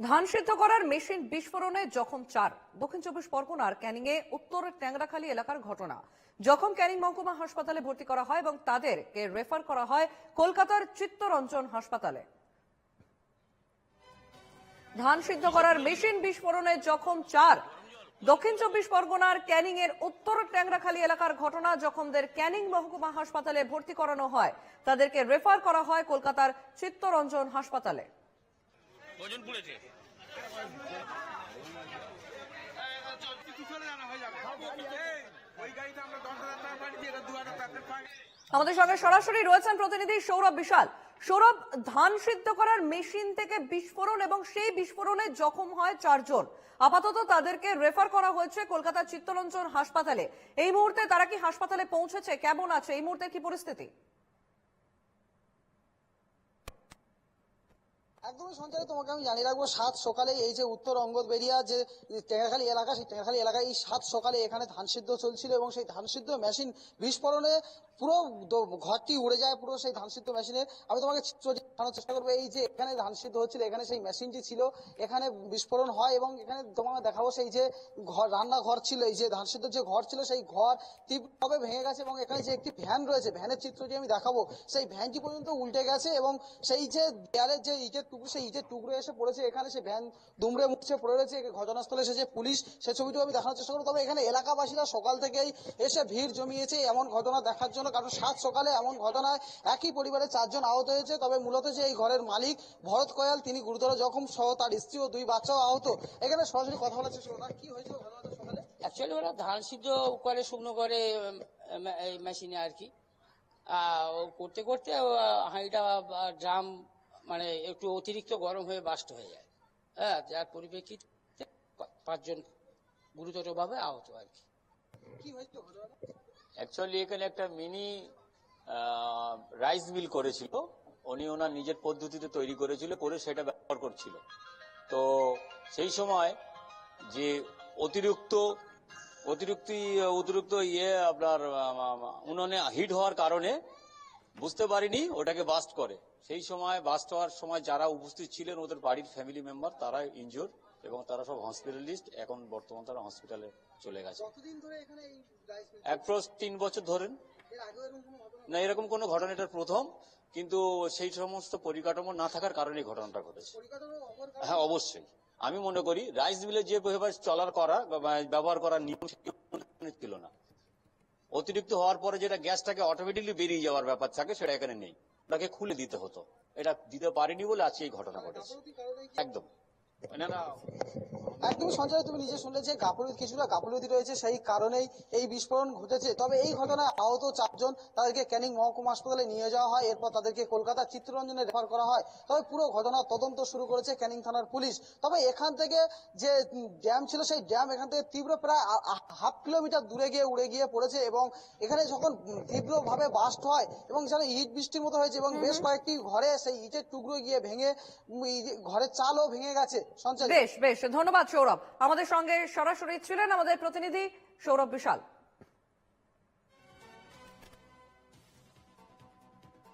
ধান সিদ্ধ করার মেশিন বিস্ফোরণে জখম চার। দক্ষিণ চব্বিশ পরগনার ক্যানিংয়ে উত্তর ট্যাংরাখালী এলাকার ঘটনা। জখম ক্যানিং মহকুমা হাসপাতালে ভর্তি করা হয় এবং তাদেরকে রেফার করা হয় কলকাতার চিত্তরঞ্জন হাসপাতালে। ধান সিদ্ধ করার মেশিন বিস্ফোরণে জখম চার। দক্ষিণ চব্বিশ পরগনার ক্যানিং এর উত্তর ট্যাংরাখালী এলাকার ঘটনা জখমদের ক্যানিং মহকুমা হাসপাতালে ভর্তি করানো হয়। তাদেরকে রেফার করা হয় কলকাতার চিত্তরঞ্জন হাসপাতালে। ওজন পড়েছে? আমাদের সঙ্গে সরাসরি রয়েছেন প্রতিনিধি সৌরভ বিশাল। সৌরভ, ধান সিদ্ধ করার মেশিন থেকে বিস্ফোরণ এবং সেই বিস্ফোরণে জখম হয় চারজন। আপাতত তাদেরকে রেফার করা হয়েছে কলকাতা চিত্তরঞ্জন হাসপাতালে। এই মুহূর্তে তারা কি হাসপাতালে পৌঁছেছে? কেমন আছে? এই মুহূর্তে কি পরিস্থিতি? একদমই সঞ্চারে তোমাকে আমি জানিয়ে রাখব, সাত সকালে এই যে উত্তর অঙ্গদ বেরিয়া যে টেঙ্গাখালী এলাকা, সেই টেঙ্গাখালী এলাকায় এই সাত সকালে এখানে ধান সিদ্ধ চলছিল এবং সেই ধান সিদ্ধ মেশিন বিস্ফোরণে পুরো ঘরটি উড়ে যায় পুরো সেই ধান সিদ্ধ মেশিনে। আমি তোমাকে চিত্র দেখানোর চেষ্টা করব, এই যে এখানে ধান সিদ্ধ হচ্ছিল, এখানে সেই মেশিনটি ছিল, এখানে বিস্ফোরণ হয় এবং এখানে তোমাকে দেখাবো সেই যে ঘর, রান্নাঘর ছিল, এই যে ধান সিদ্ধ যে ঘর ছিল, সেই ঘর তীব্রভাবে ভেঙে গেছে এবং এখানে যে একটি ভ্যান রয়েছে, ভ্যানের চিত্রটি আমি দেখাবো, সেই ভ্যানটি পর্যন্ত উল্টে গেছে এবং সেই যে দেয়ালের যে ইটের টুকরো, সেই ইটের টুকরো এসে পড়েছে, এখানে সেই ভ্যান দুমড়ে মুছে পড়ে রয়েছে ঘটনাস্থলে এসে যে পুলিশ, সে ছবিটিও আমি দেখানোর চেষ্টা করব। তবে এখানে এলাকাবাসীরা সকাল থেকেই এসে ভিড় জমিয়েছে, এমন ঘটনা দেখার জন্য কারণ। সাত সকালে এমন ঘটনায় একই পরিবারের চারজন আহত হয়েছে তবে মূলত যে এই ঘরের মালিক ভরত কয়াল তিনি গুরুতর জখম সহ তার স্ত্রী ও দুই বাচ্চাও আহত। এখানে সরাসরি কথা বলার চেষ্টা করব কি হয়েছিল ঘটনাটা সকালে? অ্যাকচুয়ালি ওরা ধান সিদ্ধ করে শুকনো করে মেশিনে আর কি। আহ, করতে করতে হাঁড়িটা ড্রাম মানে একটু অতিরিক্ত গরম হয়ে বাস্ট হয়ে যায়। হ্যাঁ যার পরিপ্রেক্ষিতে পাঁচজন গুরুতরভাবে আহত আর কি। কি হয়েছিল ঘটনাটা? অ্যাকচুয়ালি এখানে একটা মিনি রাইস মিল করেছিল। উনি ওনার নিজের পদ্ধতিতে তৈরি করেছিল, করে সেটা ব্যবহার করছিল। তো সেই সময় যে অতিরিক্ত অতিরিক্ত অতিরিক্ত ইয়ে আপনার উনুনে হিট হওয়ার কারণে বুঝতে পারিনি, ওটাকে বাস্ট করে। সেই সময় বাস্ট হওয়ার সময় যারা উপস্থিত ছিলেন, ওদের বাড়ির ফ্যামিলি মেম্বার তারা ইনজোর এবং তারা সব হসপিটালিস্ট এখন বর্তমান তারা হসপিটালে চলে গেছে। অ্যাপ্রোচ তিন বছর ধরেন। না এরকম কোনো ঘটনা এটার প্রথম। কিন্তু সেই সমস্ত পরিকাঠামো না থাকার কারণে ঘটনাটা ঘটেছে। হ্যাঁ অবশ্যই। আমি মনে করি রাইস মিলে যে চলার করা ব্যবহার করার নিয়ম ছিল না। অতিরিক্ত হওয়ার পরে যেটা গ্যাসটাকে অটোমেটিকলি বেরিয়ে যাওয়ার ব্যাপার থাকে সেটা এখানে নেই। ওটাকে খুলে দিতে হতো। এটা দিতে পারিনি বলে আজকে এই ঘটনা ঘটেছে। একদম। না না একদমই সঞ্চয় তুমি নিজে শুনলে যে গাফলতি কিছুটা গাফলতি রয়েছে সেই কারণেই এই বিস্ফোরণ ঘটেছে। তবে এই ঘটনায় আহত চারজন তাদেরকে ক্যানিং মহকুমা হাসপাতালে নিয়ে যাওয়া হয় এরপর তাদেরকে কলকাতা চিত্তরঞ্জনে রেফার করা হয়। তবে পুরো ঘটনা তদন্ত শুরু করেছে ক্যানিং থানার পুলিশ। তবে এখান থেকে যে ড্যাম ছিল সেই ড্যাম এখান থেকে তীব্র প্রায় হাফ কিলোমিটার দূরে গিয়ে উড়ে গিয়ে পড়েছে এবং এখানে যখন তীব্রভাবে বাস্ট হয় এবং যেন ইট বৃষ্টির মতো হয়েছে এবং বেশ কয়েকটি ঘরে সেই ইটের টুকরো গিয়ে ভেঙে ঘরের চালও ভেঙে গেছে সঞ্চয়। বেশ বেশ ধন্যবাদ। সৌরভ। আমাদের সঙ্গে সরাসরি ছিলেন আমাদের প্রতিনিধি সৌরভ বিশাল।